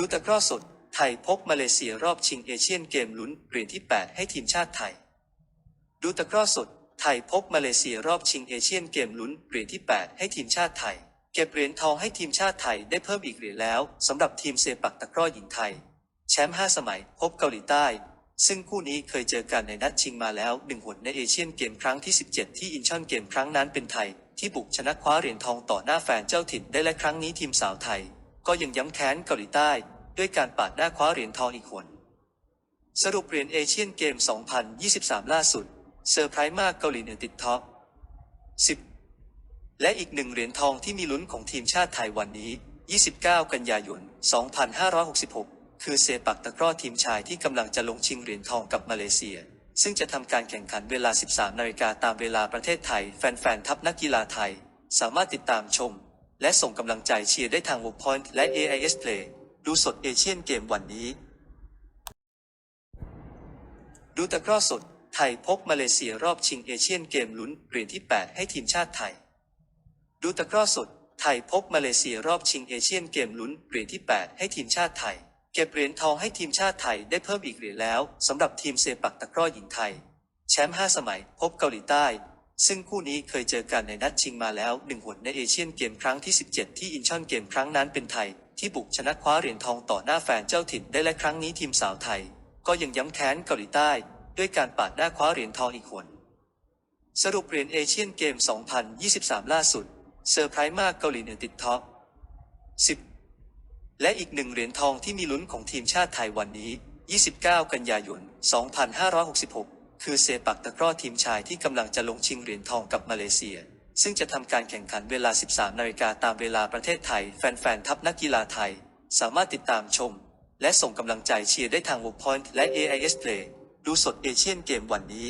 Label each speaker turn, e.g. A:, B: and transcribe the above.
A: ดูตะกร้อสด ไทยพบมาเลเซียรอบชิงเอเชียนเกมลุ้นเหรียญที่ 8 ให้ทีมชาติไทย ดูตะกร้อสด ไทยพบมาเลเซียรอบชิงเอเชียนเกมลุ้นเหรียญที่ 8 ให้ทีมชาติไทย เก็บเหรียญทองให้ทีมชาติไทยได้เพิ่มอีกเหรียญแล้วสำหรับทีมเซปักตะกร้อหญิงไทย แชมป์ 5 สมัย พบเกาหลีใต้ ซึ่งคู่นี้เคยเจอกันในนัดชิงมาแล้วหนึ่งหนในเอเชียนเกมครั้งที่ 17 ที่อินชอนเกมครั้งนั้นเป็นไทย ที่บุกชนะคว้าเหรียญทองต่อหน้าแฟนเจ้าถิ่นได้และครั้งนี้ทีมสาวไทย ก็ยังย้ำแค้นเกาหลีใต้ ด้วยการปาดหน้าคว้าเหรียญทองอีกหนสรุปเหรียญเอเชียนเกม 2023 ล่าสุด เซอร์ไพรส์มากเกาหลีเหนือติดท็อป 10 และอีกหนึ่งเหรียญทองที่มีลุ้นของทีมชาติไทยวันนี้ 29 กันยายน 2566 คือเซปักตะกร้อทีมชายที่กำลังจะลงชิงเหรียญทองกับมาเลเซีย ซึ่งจะทำการแข่งขันเวลา 13 นาฬิกาตามเวลาประเทศไทย แฟนๆ ทัพนักกีฬาไทย สามารถติดตามชม และส่งกำลังใจเชียร์ได้ทาง Workpoint และ AIS Play ดูสดเอเชียนเกมวันนี้ ดูตะกร้อสด ไทยพบมาเลเซียรอบชิงเอเชียนเกมลุ้นเหรียญที่ 8 ให้ทีมชาติไทย ดูตะกร้อสด ไทยพบมาเลเซียรอบชิงเอเชียนเกมลุ้นเหรียญที่ 8 ให้ทีมชาติไทย เก็บเหรียญทองให้ทีมชาติไทยได้เพิ่มอีกเหรียญแล้วสำหรับทีมเซปักตะกร้อหญิงไทย แชมป์5สมัย พบเกาหลีใต้ ซึ่งคู่นี้เคยเจอกันในนัดชิงมาแล้วหนึ่งหนในเอเชียนเกมครั้งที่ 17 ที่อินชอนเกมครั้งนั้นเป็นไทย ที่บุกชนะคว้าเหรียญทองต่อหน้าแฟนเจ้าถิ่นได้และครั้งนี้ทีมสาวไทย ก็ยังย้ำแค้นเกาหลีใต้ ด้วยการปาดหน้าคว้าเหรียญทองอีกหนสรุปเหรียญเอเชียนเกม 2023 ล่าสุดเซอร์ไพรส์มากเกาหลีเหนือติดท็อป 10 และอีกหนึ่งเหรียญทองที่มีลุ้นของทีมชาติไทยวันนี้ 29 กันยายน 2566 คือเซปักตะกร้อทีมชายที่กำลังจะลงชิงเหรียญทองกับมาเลเซีย ซึ่งจะทำการแข่งขันเวลา 13 นาฬิกาตามเวลาประเทศไทย แฟนๆ ทัพนักกีฬาไทย สามารถติดตามชม และส่งกำลังใจเชียร์ได้ทาง Workpoint และ AIS Play ดูสดเอเชียนเกมวันนี้